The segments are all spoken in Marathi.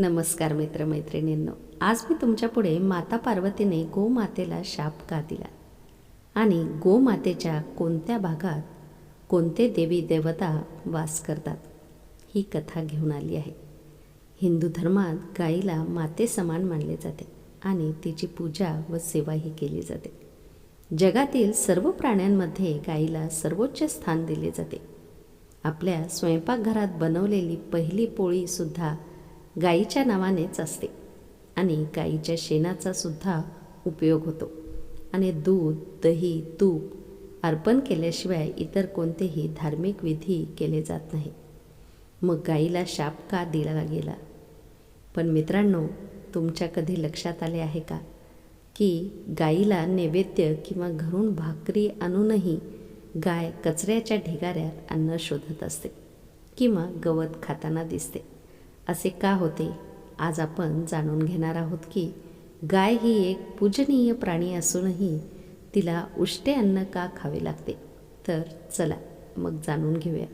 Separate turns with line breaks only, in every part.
नमस्कार मित्रमैत्रिणींनो. आज मी तुमच्यापुढे माता पार्वतीने गोमातेला शाप का दिला? आणि गोमातेच्या कोणत्या भागात कोणते देवी देवता वास करतात? ही कथा घेऊन आली आहे. हिंदू धर्मात गाईला माते समान मानले जाते आणि तिची पूजा व सेवाही केली जाते. जगातील सर्व प्राण्यांमध्ये गाईला सर्वोच्च स्थान दिले जाते. आपल्या स्वयंपाकघरात बनवलेली पहिली पोळीसुद्धा गाईच्या नावानेच असते. आणि गाईच्या शेणाचा सुद्धा उपयोग होतो. आणि दूध दही तूप अर्पण केल्याशिवाय इतर कोणतेही धार्मिक विधी केले जात नाही मग गाईला शाप का दिला गेला? पण मित्रांनो तुमच्या कधी लक्षात आले आहे का? की गाईला नैवेद्य किंवा घरून भाकरी आणूनही गाय कचऱ्याच्या ढिगाऱ्यात अन्न शोधत असते किंवा गवत खाताना दिसते. असे का होते? आज आपण जाणून घेणार आहोत की गाय ही एक पूजनीय प्राणी असूनही तिला उष्टे अन्न का खावे लागते? तर चला मग जाणून घेऊया.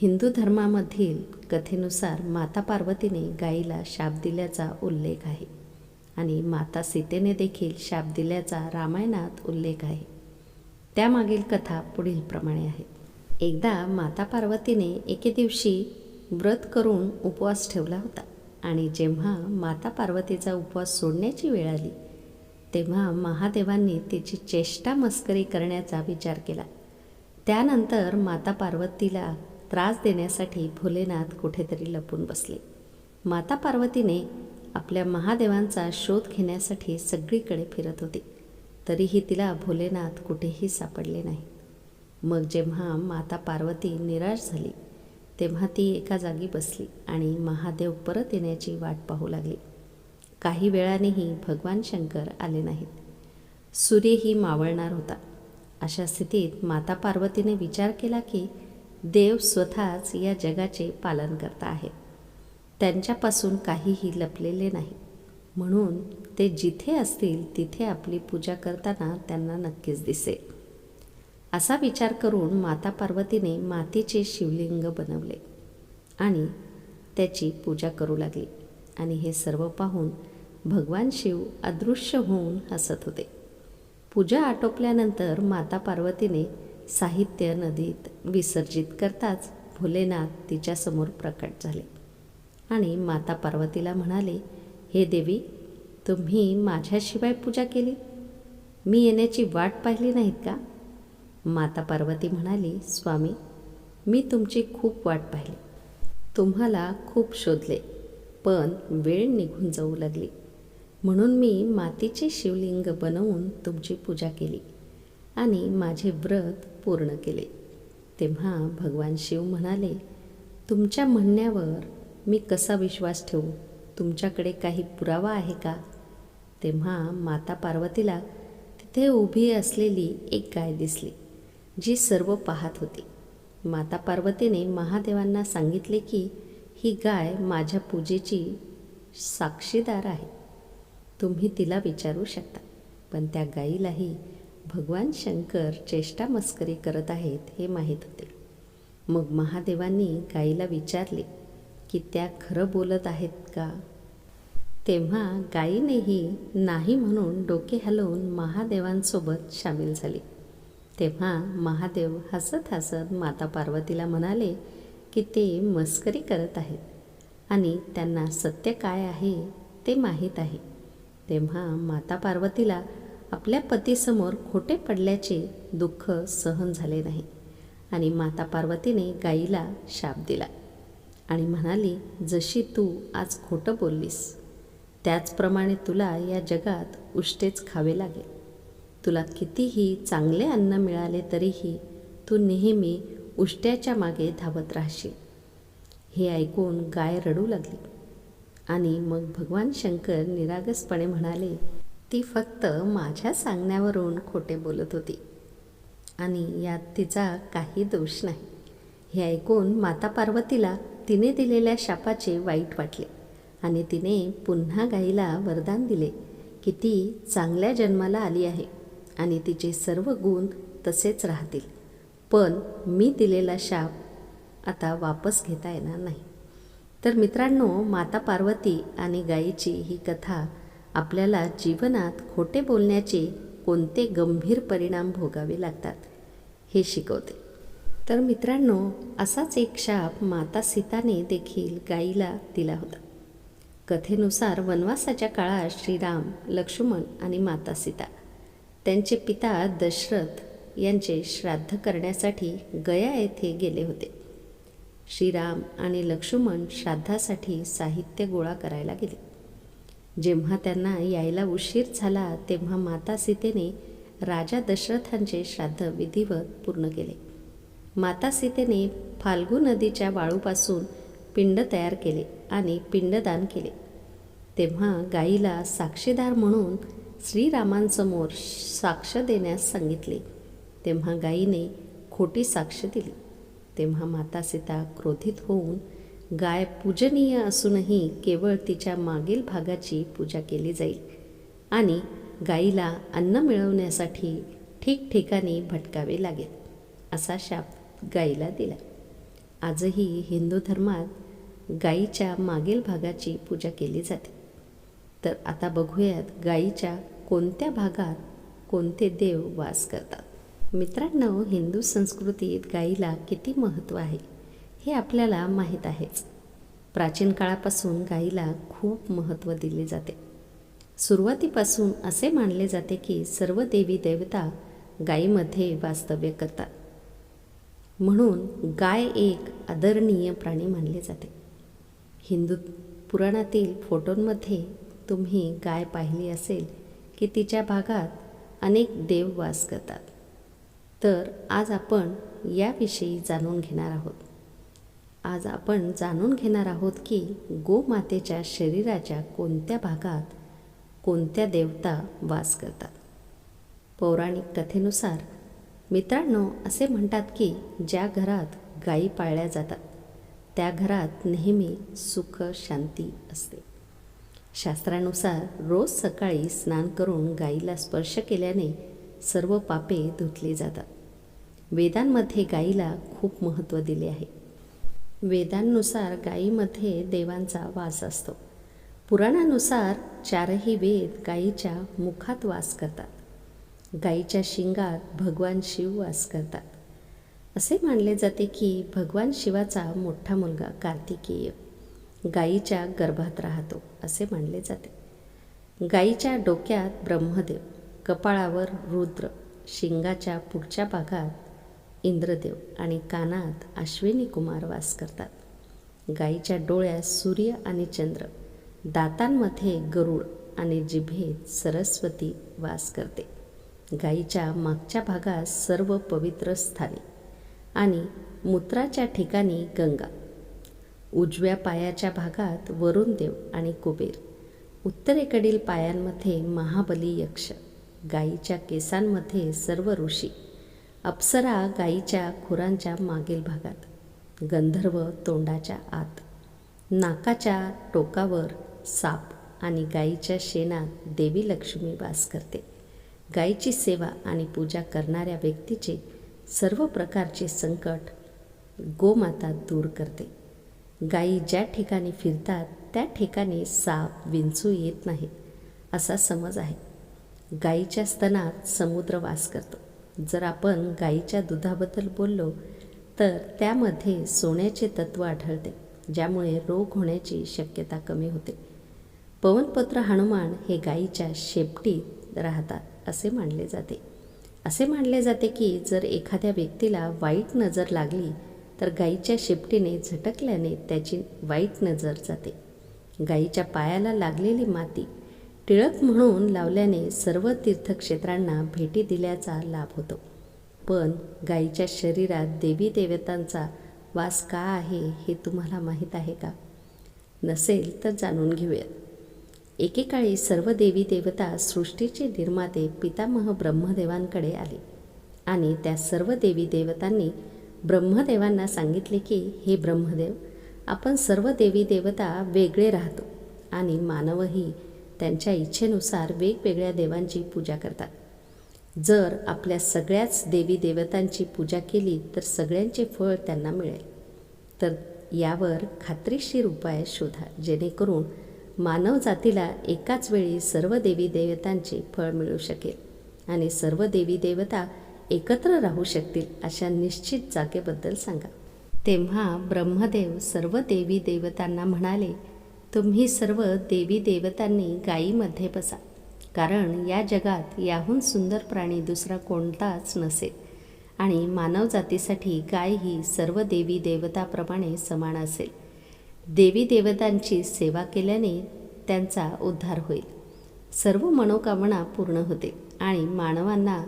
हिंदू धर्मामधील कथेनुसार माता पार्वतीने गायीला शाप दिल्याचा उल्लेख आहे आणि माता सीतेने देखील शाप दिल्याचा रामायणात उल्लेख आहे. त्यामागील कथा पुढील प्रमाणे आहे. एकदा माता पार्वतीने एके दिवशी व्रत करून उपवास ठेवला होता. आणि जेव्हा माता पार्वतीचा उपवास सोडण्याची वेळ आली तेव्हा महादेवांनी तिची चेष्टा मस्करी करण्याचा विचार केला. त्यानंतर माता पार्वतीला त्रास देण्यासाठी भोलेनाथ कुठेतरी लपून बसले. माता पार्वतीने आपल्या महादेवांचा शोध घेण्यासाठी सगळीकडे फिरत होती. तरीही तिला भोलेनाथ कुठेही सापडले नाही मग जेव्हा माता पार्वती निराश झाली तेव्हा ती एका जागी बसली आणि महादेव परत येण्याची वाट पाहू लागली. काही वेळानेही भगवान शंकर आले नाहीत. सूर्यही मावळणार होता. अशा स्थितीत माता पार्वतीने विचार केला की देव स्वतःच या जगाचे पालन करता आहेत त्यांच्यापासून काहीही लपलेले नाही. म्हणून ते जिथे असतील तिथे आपली पूजा करताना त्यांना नक्कीच दिसेल असा विचार करून माता पार्वतीने मातीचे शिवलिंग बनवले आणि त्याची पूजा करू लागली आणि हे सर्व पाहून भगवान शिव अदृश्य होऊन हसत होते. पूजा आटोपल्यानंतर माता पार्वतीने साहित्य नदीत विसर्जित करताच भोलेनाथ तिच्यासमोर प्रकट झाले आणि माता पार्वतीला म्हणाले हे देवी तुम्ही माझ्याशिवाय पूजा केली? मी येण्याची वाट पाहिली नाहीत का? माता पार्वती म्हणाली स्वामी मी तुमची खूप वाट पाहिली. तुम्हाला खूप शोधले पण वेळ निघून जाऊ लागली. म्हणून मी मातीचे शिवलिंग बनवून तुमची पूजा केली आणि माझे व्रत पूर्ण केले. तेव्हा भगवान शिव म्हणाले तुमच्या म्हणण्यावर मी कसा विश्वास ठेवू? तुमच्याकडे काही पुरावा आहे का? तेव्हा माता पार्वतीला तिथे उभी असलेली एक गाय दिसली. जी सर्व पाहत होती. माता पार्वतीने महादेवांना सांगितले की ही गाय माझ्या पूजेची साक्षीदार आहे. तुम्ही तिला विचारू शकता. पण त्या गाईलाही भगवान शंकर चेष्टा मस्करी करत आहेत हे माहीत होते. मग महादेवांनी गाईला विचारले की त्या खरं बोलत आहेत का? तेव्हा गाईनेही नाही म्हणून डोके हलवून महादेवांसोबत सामील झाली. तेव्हा महादेव हसत हसत माता पार्वतीला म्हणाले की ते मस्करी करत आहेत. आणि त्यांना सत्य काय आहे ते माहीत आहे. तेव्हा माता पार्वतीला आपल्या पतीसमोर खोटे पडल्याचे दुःख सहन झाले नाही. आणि माता पार्वतीने गाईला शाप दिला आणि म्हणाली जशी तू आज खोटं बोललीस त्याचप्रमाणे तुला या जगात उष्टेच खावे लागेल. तुला कितीही चांगले अन्न मिळाले तरीही तू नेहमी उष्ट्याच्या मागे धावत राहशील. हे ऐकून गाय रडू लागली. आणि मग भगवान शंकर निरागसपणे म्हणाले ती फक्त माझ्या सांगण्यावरून खोटे बोलत होती. आणि यात तिचा काही दोष नाही. हे ऐकून माता पार्वतीला तिने दिलेल्या शापाचे वाईट वाटले. आणि तिने पुन्हा गाईला वरदान दिले की ती चांगल्या जन्माला आली आहे. आणि तिचे सर्व गुण तसेच राहतील. पण मी दिलेला शाप आता वापस घेता येणार नाही. तर मित्रांनो माता पार्वती आणि गायीची ही कथा आपल्याला जीवनात खोटे बोलण्याचे कोणते गंभीर परिणाम भोगावे लागतात हे शिकवते. तर मित्रांनो असाच एक शाप माता सीताने देखील गाईला दिला होता. कथेनुसार वनवासाच्या काळात श्रीराम लक्ष्मण आणि माता सीता त्यांचे पिता दशरथ यांचे श्राद्ध करण्यासाठी गया येथे गेले होते. श्रीराम आणि लक्ष्मण श्राद्धासाठी साहित्य गोळा करायला गेले. जेव्हा त्यांना यायला उशीर झाला तेव्हा माता सीतेने राजा दशरथांचे श्राद्ध विधिवत पूर्ण केले. माता सीतेने फाल्गू नदीच्या वाळूपासून पिंड तयार केले आणि पिंडदान केले. तेव्हा गाईला साक्षीदार म्हणून श्रीरामांसमोर साक्ष देण्यास सांगितले. तेव्हा गायीने खोटी साक्ष दिली. तेव्हा माता सीता क्रोधित होऊन गाय पूजनीय असूनही केवळ तिच्या मागील भागाची पूजा केली जाईल आणि गाईला अन्न मिळवण्यासाठी ठिकठिकाणी भटकावे लागेल असा शाप गाईला दिला. आजही हिंदू धर्मात गाईच्या मागील भागाची पूजा केली जाते. तर आता बघूयात गाईच्या कोणत्या भागात कोणते देव वास करतात. मित्रांनो हिंदू संस्कृतीत गाईला किती महत्त्व आहे हे आपल्याला माहीत आहेच. प्राचीन काळापासून गायीला खूप महत्त्व दिले जाते. सुरुवातीपासून असे मानले जाते की सर्व देवी देवता गायीमध्ये वास्तव्य करतात. म्हणून गाय एक आदरणीय प्राणी मानले जाते. हिंदू पुराणातील फोटोंमध्ये तुम्ही गाय पाहिली असेल की तिच्या भागात अनेक देव वास करतात. तर आज आपण याविषयी जाणून घेणार आहोत. आज आपण जाणून घेणार आहोत की गोमातेच्या शरीराच्या कोणत्या भागात कोणत्या देवता वास करतात. पौराणिक कथेनुसार मित्रांनो असे म्हणतात की ज्या घरात गायी पाळल्या जातात त्या घरात नेहमी सुख शांती असते. शास्त्रानुसार रोज सकाळी स्नान करून गाईला स्पर्श केल्याने सर्व पापे धुतली जातात. वेदांमध्ये गाईला खूप महत्त्व दिले आहे. वेदांनुसार गायीमध्ये देवांचा वास असतो. पुराणानुसार चारही वेद गायीच्या मुखात वास करतात. गायीच्या शिंगात भगवान शिव वास करतात. असे मानले जाते की भगवान शिवाचा मोठा मुलगा कार्तिकेय. गायीच्या गर्भात राहतो असे मानले जाते. गायीच्या डोक्यात ब्रह्मदेव कपाळावर रुद्र शिंगाच्या पुढच्या भागात इंद्रदेव आणि कानात अश्विनी कुमार वास करतात. गायीच्या डोळ्यात सूर्य आणि चंद्र दातांमध्ये गरुड आणि जिभेत सरस्वती वास करते. गायीच्या मागच्या भागात सर्व पवित्र स्थाने आणि मूत्राच्या ठिकाणी गंगा उजव्या पायाच्या भागात वरुणदेव आणि कुबेर. उत्तरेकडील पायांमध्ये महाबली यक्ष. गायीच्या केसांमध्ये सर्व ऋषी. अप्सरा गायीच्या खुरांच्या मागील भागात. गंधर्व तोंडाच्या आत. नाकाच्या टोकावर साप आणि गायीच्या शेणात देवी लक्ष्मी वास करते. गायीची सेवा आणि पूजा करणाऱ्या व्यक्तीचे सर्व प्रकारचे संकट गोमाता दूर करते. गायी ज्या ठिकाणी फिरतात त्या ठिकाणी साप विंचू येत नाहीत असा समज आहे. गायीच्या स्तनात समुद्र वास करतो. जर आपण गायीच्या दुधाबद्दल बोललो तर त्यामध्ये सोन्याचे तत्त्व आढळते ज्यामुळे रोग होण्याची शक्यता कमी होते. पवनपत्र हनुमान हे गायीच्या शेपटीत राहतात असे मानले जाते. असे मानले जाते की जर एखाद्या व्यक्तीला वाईट नजर लागली तर गाईच्या शेपटीने झटकल्याने त्याची वाईट नजर जाते. गाईच्या पायाला लागलेली माती टिळक म्हणून लावल्याने सर्व तीर्थक्षेत्रांना भेटी दिल्याचा लाभ होतो. पण गाईच्या शरीरात देवी देवतांचा वास का आहे हे तुम्हाला माहीत आहे का? नसेल तर जाणून घेऊयात. एकेकाळी सर्व देवी देवता सृष्टीचे निर्माते पितामह ब्रह्मदेवांकडे आले आणि त्या सर्व देवी देवतांनी ब्रह्मदेवांना सांगितले की हे ब्रह्मदेव आपण सर्व देवी देवता वेगळे राहतो आणि मानवही त्यांच्या इच्छेनुसार वेगवेगळ्या देवांची पूजा करतात. जर आपल्या सगळ्याच देवी देवतांची पूजा केली तर सगळ्यांचे फळ त्यांना मिळेल. तर यावर खात्रीशीर उपाय शोधा जेणेकरून मानव जातीला एकाच वेळी सर्व देवी देवतांचे फळ मिळू शकेल आणि सर्व देवी देवता एकत्र राहू शकतील अशा निश्चित जागेबद्दल सांगा. तेव्हा ब्रह्मदेव सर्व देवी देवतांना म्हणाले तुम्ही सर्व देवी देवतांनी गायीमध्ये बसा. कारण या जगात याहून सुंदर प्राणी दुसरा कोणताच नसेल आणि मानवजातीसाठी गाय ही सर्व देवी देवताप्रमाणे समान असेल. देवी देवतांची सेवा केल्याने त्यांचा उद्धार होईल. सर्व मनोकामना पूर्ण होते आणि मानवांना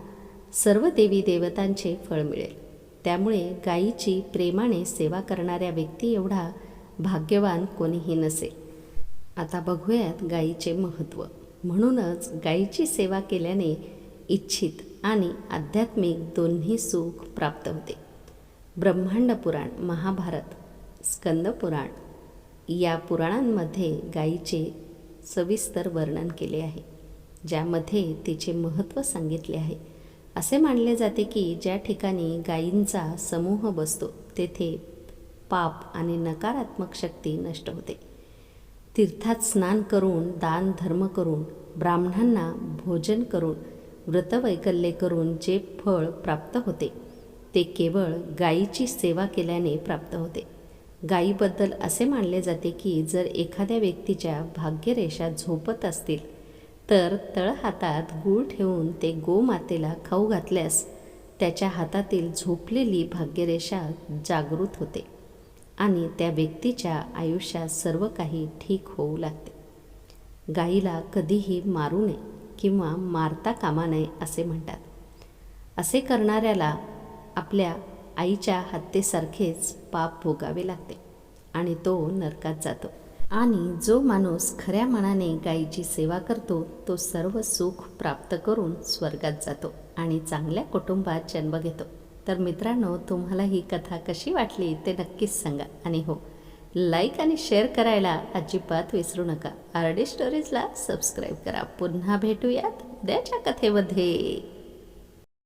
सर्व देवी देवतांचे फळ मिळेल. त्यामुळे गायीची प्रेमाने सेवा करणाऱ्या व्यक्ती एवढा भाग्यवान कोणीही नसेल. आता बघूयात गायीचे महत्त्व. म्हणूनच गायीची सेवा केल्याने इच्छित आणि आध्यात्मिक दोन्ही सुख प्राप्त होते. ब्रह्मांड पुराण महाभारत स्कंद पुराण या पुराणांमध्ये गायीचे सविस्तर वर्णन केले आहे ज्यामध्ये तिचे महत्त्व सांगितले आहे. असे मानले जाते की ज्या ठिकाणी गायींचा समूह बसतो तेथे पाप आणि नकारात्मक शक्ती नष्ट होते. तीर्थात स्नान करून दान धर्म करून ब्राह्मणांना भोजन करून व्रतवैकल्ये करून जे फळ प्राप्त होते ते केवळ गायीची सेवा केल्याने प्राप्त होते. गायीबद्दल असे मानले जाते की जर एखाद्या व्यक्तीच्या भाग्यरेषा झोपत असतील तर तळहातात गूळ ठेवून ते गोमातेला खाऊ घातल्यास त्याच्या हातातील झोपलेली भाग्यरेषा जागृत होते आणि त्या व्यक्तीच्या आयुष्यात सर्व काही ठीक होऊ लागते. गाईला कधीही मारू नये किंवा मारता कामा नये असे म्हणतात. असे करणाऱ्याला आपल्या आईच्या हत्येसारखेच पाप भोगावे लागते आणि तो नरकात जातो. आणि जो माणूस खऱ्या मनाने गायीची सेवा करतो तो सर्व सुख प्राप्त करून स्वर्गात जातो आणि चांगल्या कुटुंबात जन्म घेतो. तर मित्रांनो तुम्हाला ही कथा कशी वाटली ते नक्कीच सांगा. आणि हो लाईक आणि शेअर करायला अजिबात विसरू नका. आर डी स्टोरीजला सबस्क्राईब करा. पुन्हा भेटूयात उद्याच्या कथेमध्ये.